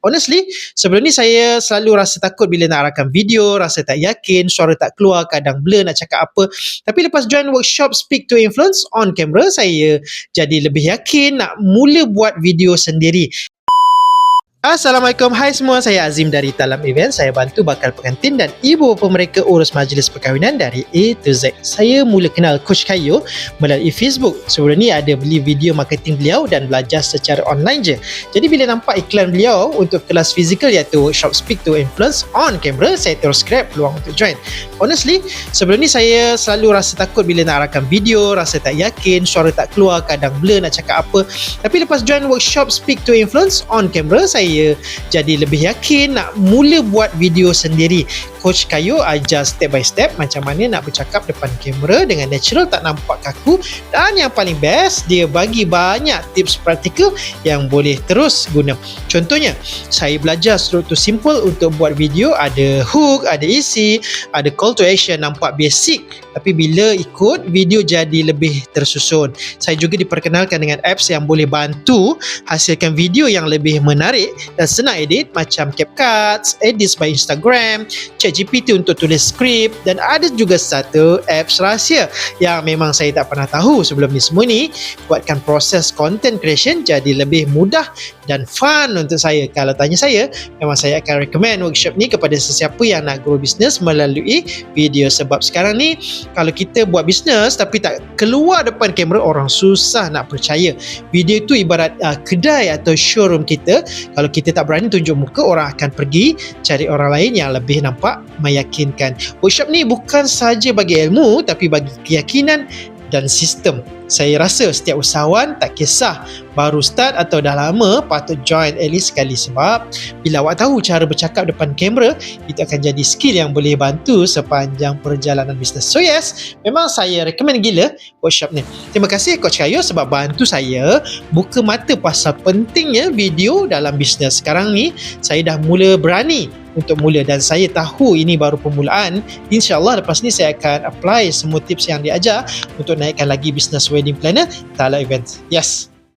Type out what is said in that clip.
Honestly, sebelum ni saya selalu rasa takut bila nak rakam video, rasa tak yakin, suara tak keluar, kadang blur nak cakap apa. Tapi lepas join workshop Speak to Influence on camera, saya jadi lebih yakin nak mula buat video sendiri. Assalamualaikum, hai semua. Saya Azim dari Talam Event. Saya bantu bakal pengantin dan ibu bapa mereka urus majlis perkahwinan dari A to Z. Saya mula kenal Coach Kayo melalui Facebook. Sebelum ni ada beli video marketing beliau dan belajar secara online je. Jadi bila nampak iklan beliau untuk kelas fizikal iaitu Workshop Speak to Influence on camera, saya terus grab peluang untuk join. Honestly, sebelum ni saya selalu rasa takut bila nak rakam video, rasa tak yakin, suara tak keluar, kadang blur nak cakap apa. Tapi lepas join workshop Speak to Influence on camera, saya saya jadi lebih yakin nak mula buat video sendiri. Coach Kayu ajar step by step macam mana nak bercakap depan kamera dengan natural tak nampak kaku dan yang paling best dia bagi banyak tips praktikal yang boleh terus guna. Contohnya, saya belajar struktur simple untuk buat video ada hook, ada isi, ada call to action nampak basic tapi bila ikut video jadi lebih tersusun. Saya juga diperkenalkan dengan apps yang boleh bantu hasilkan video yang lebih menarik dan senang edit macam CapCut, Edits by Instagram, ChatGPT untuk tulis skrip dan ada juga satu apps rahsia yang memang saya tak pernah tahu sebelum ni semua ni buatkan proses content creation jadi lebih mudah dan fun untuk saya. Kalau tanya saya, memang saya akan recommend workshop ni kepada sesiapa yang nak grow business melalui video sebab sekarang ni kalau kita buat business tapi tak keluar depan kamera orang susah nak percaya. Video tu ibarat uh, kedai atau showroom kita kalau kita tak berani tunjuk muka orang akan pergi cari orang lain yang lebih nampak meyakinkan workshop ni bukan saja bagi ilmu tapi bagi keyakinan dan sistem. Saya rasa setiap usahawan tak kisah baru start atau dah lama patut join at least sekali sebab bila awak tahu cara bercakap depan kamera itu akan jadi skill yang boleh bantu sepanjang perjalanan bisnes. So yes, memang saya recommend gila workshop ni. Terima kasih Coach Kayo sebab bantu saya buka mata pasal pentingnya video dalam bisnes. Sekarang ni saya dah mula berani untuk mula. Dan saya tahu ini baru permulaan. insyaAllah lepas ni saya akan apply semua tips yang diajar untuk naikkan lagi business wedding planner Tala Event yes